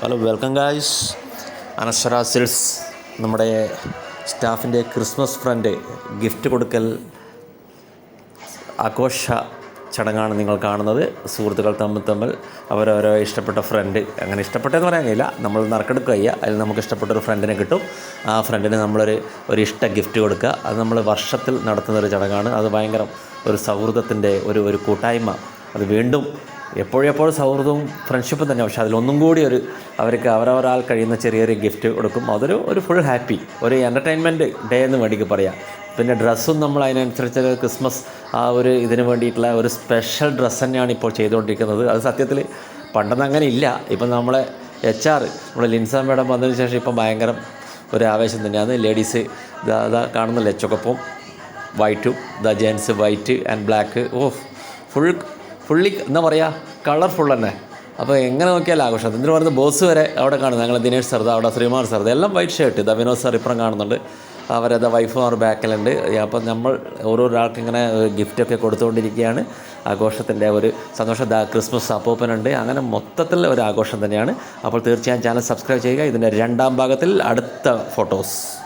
Hello welcome guys Anashwara silks നമ്മുടെ സ്റ്റാഫിന്റെ Christmas friend gift കൊടുക്കൽ ആഘോഷ ചടങ്ങാണ് നിങ്ങൾ കാണുന്നത്. സുഹൃത്തുക്കൾ തമ്മിൽ തമ്മിൽ അവരവരോ ഇഷ്ടപ്പെട്ട ഫ്രണ്ട് അങ്ങനെ ഇഷ്ടപ്പെട്ടതെന്ന് പറയാൻ കഴിയില്ല നമ്മൾ നറുക്കെടുക്കുക ചെയ്യുക. അതിൽ നമുക്ക് ഇഷ്ടപ്പെട്ട ഒരു ഫ്രണ്ടിനെ കിട്ടും. ആ ഫ്രണ്ടിന് നമ്മളൊരു ഒരു ഇഷ്ട ഗിഫ്റ്റ് കൊടുക്കുക. അത് നമ്മൾ വർഷത്തിൽ നടത്തുന്ന ഒരു ചടങ്ങാണ്. അത് ഭയങ്കര ഒരു സൗഹൃദത്തിന്റെ ഒരു ഒരു കൂട്ടായ്മ. അത് വീണ്ടും എപ്പോഴെപ്പോഴും സൗഹൃദവും ഫ്രണ്ട്ഷിപ്പും തന്നെ. പക്ഷേ അതിലൊന്നും കൂടി ഒരു അവർക്ക് അവരവരാൾ കഴിയുന്ന ചെറിയൊരു ഗിഫ്റ്റ് കൊടുക്കും. അതൊരു ഒരു ഫുൾ ഹാപ്പി ഒരു എന്റർടൈൻമെന്റ് ഡേ എന്ന് വേണ്ടിക്ക് പറയാം. പിന്നെ ഡ്രസ്സും നമ്മൾ അതിനനുസരിച്ച് ക്രിസ്മസ് ആ ഒരു ഇതിന് വേണ്ടിയിട്ടുള്ള ഒരു സ്പെഷ്യൽ ഡ്രസ്സ് തന്നെയാണ് ഇപ്പോൾ ചെയ്തുകൊണ്ടിരിക്കുന്നത്. അത് സത്യത്തിൽ പണ്ടൊന്നും അങ്ങനെ ഇല്ല. ഇപ്പം നമ്മളെ എച്ച് ആർ നമ്മുടെ ലിൻസ മേഡം വന്നതിന് ശേഷം ഇപ്പം ഭയങ്കര ഒരു ആവേശം തന്നെയാണ് ലേഡീസ് ഇതാ ഇതാ കാണുന്നില്ല ചുവപ്പും വൈറ്റും the gents white and black oh full fully എന്താ പറയുക കളർഫുൾ തന്നെ. അപ്പോൾ എങ്ങനെ നോക്കിയാലും ആഘോഷം. എന്തിനു പറയുന്നത്? ബോസ് വരെ അവിടെ കാണുന്നത് ഞങ്ങൾ ദിനേഷ് സർദ അവിടെ ശ്രീമാർ സർദ എല്ലാം വൈറ്റ് ഷർട്ട് ഇതാ വിനോദ് സാർ ഇപ്പുറം കാണുന്നുണ്ട്. അവരത് വൈഫും അവർ ബാക്കിലുണ്ട്. അപ്പം നമ്മൾ ഓരോരാൾക്ക് ഇങ്ങനെ ഗിഫ്റ്റൊക്കെ കൊടുത്തുകൊണ്ടിരിക്കുകയാണ്. ആഘോഷത്തിന്റെ ഒരു സന്തോഷം. ദാ ക്രിസ്മസ് അപ്പോപ്പനുണ്ട്. അങ്ങനെ മൊത്തത്തിൽ ഒരു ആഘോഷം തന്നെയാണ്. അപ്പോൾ തീർച്ചയായും ചാനൽ സബ്സ്ക്രൈബ് ചെയ്യുക. ഇതിന്റെ രണ്ടാം ഭാഗത്തിൽ അടുത്ത ഫോട്ടോസ്